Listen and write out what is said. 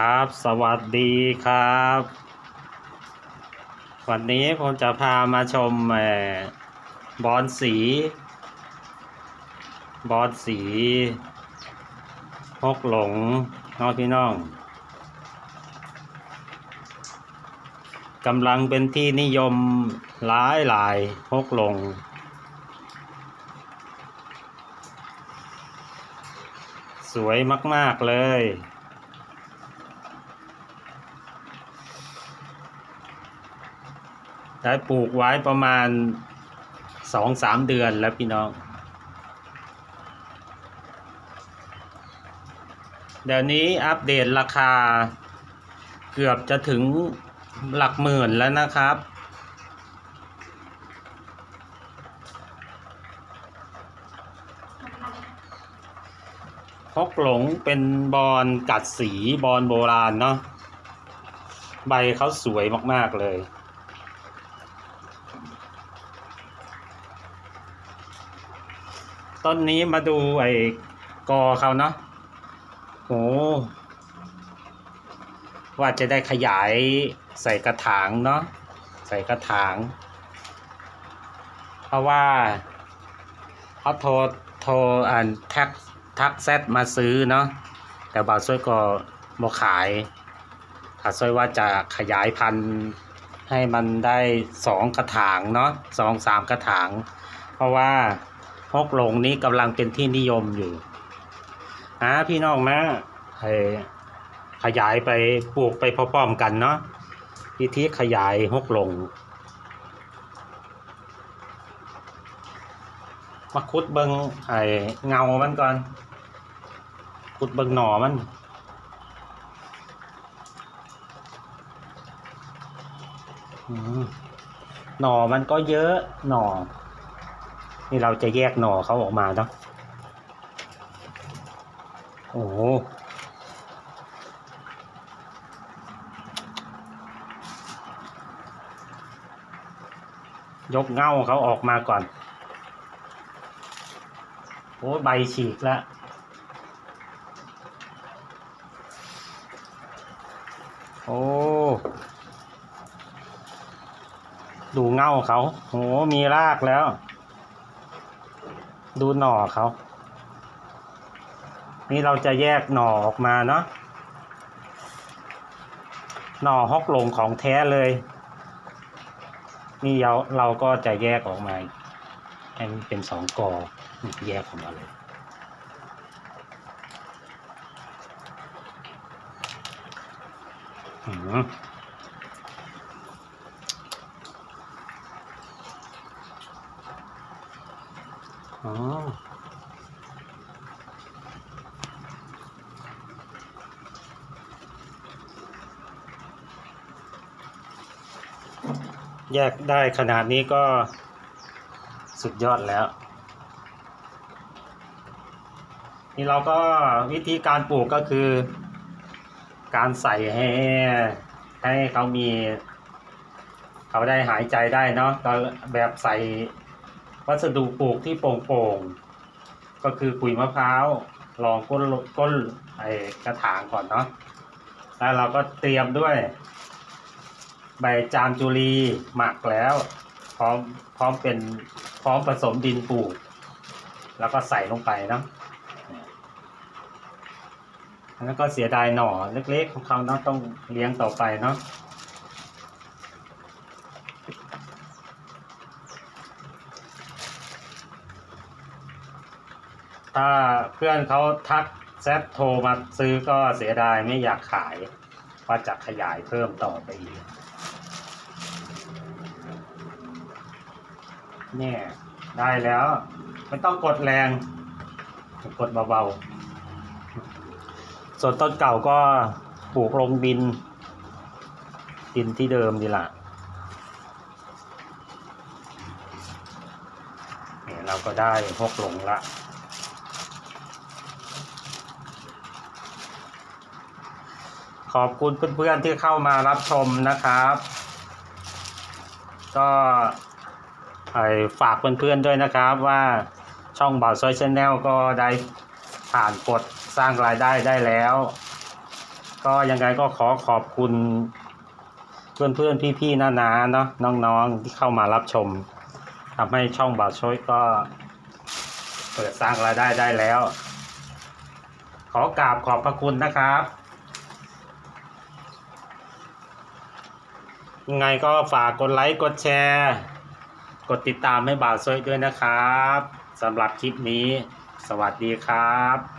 ครับ สวัสดีครับ วันนี้ผมจะพามาชมบอลสี บอลสีฮกหลงน้องพี่น้องกำลังเป็นที่นิยมหลายหลายฮกหลงสวยมาก ๆ เลย ได้ปลูกไว้ประมาณสองสามเดือนแล้วพี่น้อง เดี๋ยวนี้อัปเดตราคาเกือบจะถึงหลักหมื่นแล้วนะครับ ฮกหลงเป็นบอลกัดสีบอลโบราณเนาะ ใบเขาสวยมาก ๆ เลย ต้นนี้มาดูไอ้กอเขาเนาะโหว่าจะได้ขยายใส่กระถางเนาะใส่กระถาง เพราะว่าเขาโทรโทรอ่านแท็กทักแซดมาซื้อเนาะแต่บ่าวช่วยก็บ่ขายถ้าช่วยว่าจะขยายพันธุ์ให้มันได้สองกระถางเนาะสองสามกระถาง เพราะว่า ฮกหลงนี้กำลังเป็นที่นิยมอยู่หาพี่น้องนะให้ขยายไปปลูกไปพร้อมๆกันเนาะวิธีขยายฮกหลงมาคุดเบิงไอ้เงามันก่อน คุดเบิงหน่อมัน หน่อมันก็เยอะหน่อ นี่เราจะแยกหน่อเขาออกมาเนาะโอ้โหยกเง่าเขาออกมาก่อน โอ้ใบฉีกแล้วโอ้ ดูเง่าเขา โห มีรากแล้ว ดูหน่อเขา นี่เราจะแยกหน่อออกมาเนาะ หน่อฮอกหลงของแท้เลย นี่เราเราก็จะแยกออกมาให้มันเป็นสองกอแยกออกมาเลย อืม อ๋อแยกได้ขนาดนี้ก็สุดยอดแล้ว นี่เราก็วิธีการปลูกก็คือ การใส่ให้ให้เขามี เขาได้หายใจได้เนาะแบบใส่ วัสดุปลูกที่โปร่งๆ ก็คือปุ๋ยมะพร้าวรองก้นก้นไอกระถางก่อนเนาะแล้วเราก็เตรียมด้วย ใบจามจุลีหมักแล้ว พร้อมพร้อมเป็นพร้อมผสมดินปลูก แล้วก็ใส่ลงไปเนาะแล้วก็เสียดายหน่อเล็กๆของเขาเนาะต้องเลี้ยงต่อไปเนาะ ถ้าเพื่อนเขาทักแซดโทรมาซื้อก็เสียดายไม่อยากขายว่าจะขยายเพิ่มต่อไปอีกเนี่ยได้แล้วไม่ต้องกดแรง กดเบาๆ ส่วนต้นเก่าก็ปลูกลงดิน ดินที่เดิมดีละเนี่ยเราก็ได้พกหลงละ ขอบคุณเพื่อนๆที่เข้ามารับชมนะครับ ก็ฝากเพื่อนๆด้วยนะครับว่าช่องบ่าวซอยชแนลก็ได้ผ่านกดสร้างรายได้ได้แล้ว ก็ยังไงก็ขอขอบคุณ เพื่อนเพื่อนพี่ๆน้านาๆเนาะน้องๆที่เข้ามารับชมทำให้ช่องบ่าวช่วยก็เปิดสร้างรายได้ได้แล้ว ขอกราบขอบพระคุณนะครับ ยังไงก็ฝากกดไลค์กดแชร์ กดติดตามให้บ่าวซวยด้วยนะครับสำหรับคลิปนี้ สวัสดีครับ